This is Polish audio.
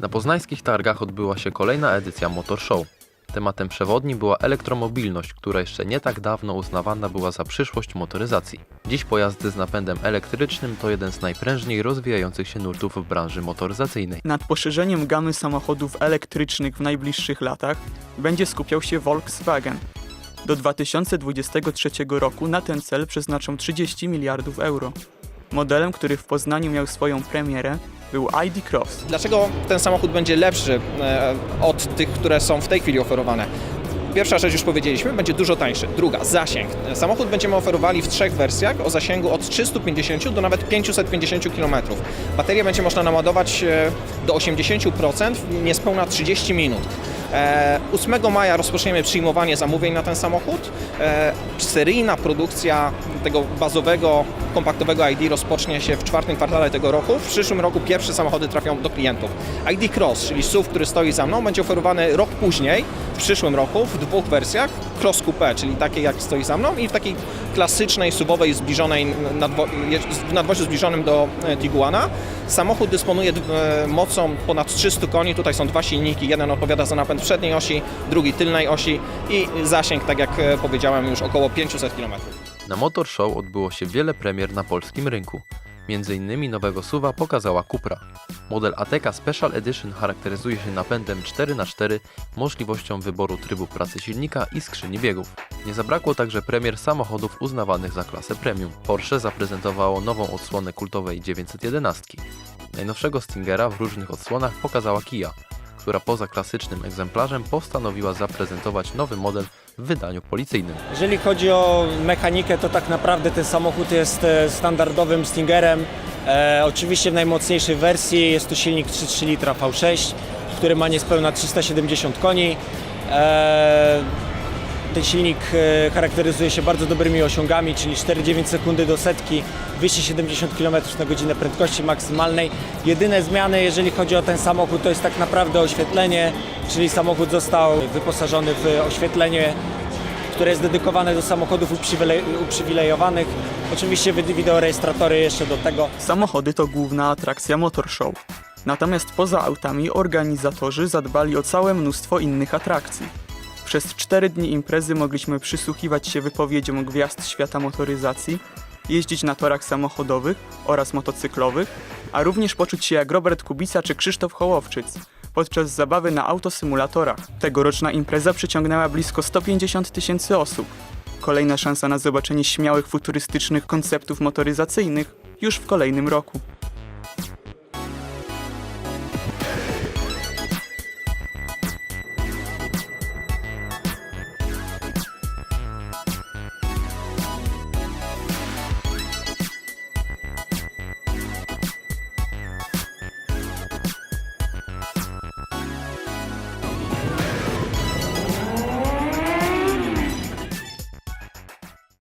Na poznańskich targach odbyła się kolejna edycja Motor Show. Tematem przewodnim była elektromobilność, która jeszcze nie tak dawno uznawana była za przyszłość motoryzacji. Dziś pojazdy z napędem elektrycznym to jeden z najprężniej rozwijających się nurtów w branży motoryzacyjnej. Nad poszerzeniem gamy samochodów elektrycznych w najbliższych latach będzie skupiał się Volkswagen. Do 2023 roku na ten cel przeznaczą 30 miliardów euro. Modelem, który w Poznaniu miał swoją premierę, był ID Cross. Dlaczego ten samochód będzie lepszy e, od tych, które są w tej chwili oferowane? Pierwsza rzecz już powiedzieliśmy, będzie dużo tańszy. Druga, zasięg. Samochód będziemy oferowali w trzech wersjach o zasięgu od 350 do nawet 550 km. Baterię będzie można naładować e, do 80% w niespełna 30 minut. E, 8 maja rozpoczniemy przyjmowanie zamówień na ten samochód. E, seryjna produkcja tego bazowego, kompaktowego ID rozpocznie się w czwartym kwartale tego roku. W przyszłym roku pierwsze samochody trafią do klientów. ID Cross, czyli SUV, który stoi za mną, będzie oferowany rok później, w przyszłym roku, w dwóch wersjach. Cross Coupe, czyli takiej jak stoi za mną i w takiej klasycznej, subowej, zbliżonej, w nadwoziu zbliżonym do e, Tiguana. Samochód dysponuje e, mocą ponad 300 koni. Tutaj są dwa silniki. Jeden odpowiada za napęd przedniej osi, drugi tylnej osi i zasięg, tak jak e, powiedziałem, już około 500 km. Na Motor Show odbyło się wiele premier na polskim rynku. Między innymi nowego SUVa pokazała Cupra. Model Ateca Special Edition charakteryzuje się napędem 4x4, możliwością wyboru trybu pracy silnika i skrzyni biegów. Nie zabrakło także premier samochodów uznawanych za klasę premium. Porsche zaprezentowało nową odsłonę kultowej 911. Najnowszego Stingera w różnych odsłonach pokazała Kia, która poza klasycznym egzemplarzem postanowiła zaprezentować nowy model w wydaniu policyjnym. Jeżeli chodzi o mechanikę, to tak naprawdę ten samochód jest e, standardowym Stingerem. E, oczywiście w najmocniejszej wersji jest to silnik 3,3 litra V6, który ma niespełna 370 koni. E, ten silnik e, charakteryzuje się bardzo dobrymi osiągami, czyli 4,9 sekundy do setki, 270 km na godzinę prędkości maksymalnej. Jedyne zmiany, jeżeli chodzi o ten samochód, to jest tak naprawdę oświetlenie, czyli samochód został wyposażony w oświetlenie które jest dedykowane do samochodów uprzywile- uprzywilejowanych. Oczywiście wid- wideorejestratory jeszcze do tego. Samochody to główna atrakcja Motor Show. Natomiast poza autami organizatorzy zadbali o całe mnóstwo innych atrakcji. Przez cztery dni imprezy mogliśmy przysłuchiwać się wypowiedziom gwiazd świata motoryzacji, jeździć na torach samochodowych oraz motocyklowych, a również poczuć się jak Robert Kubica czy Krzysztof Hołowczyc podczas zabawy na autosymulatorach. Tegoroczna impreza przyciągnęła blisko 150 tysięcy osób. Kolejna szansa na zobaczenie śmiałych futurystycznych konceptów motoryzacyjnych już w kolejnym roku.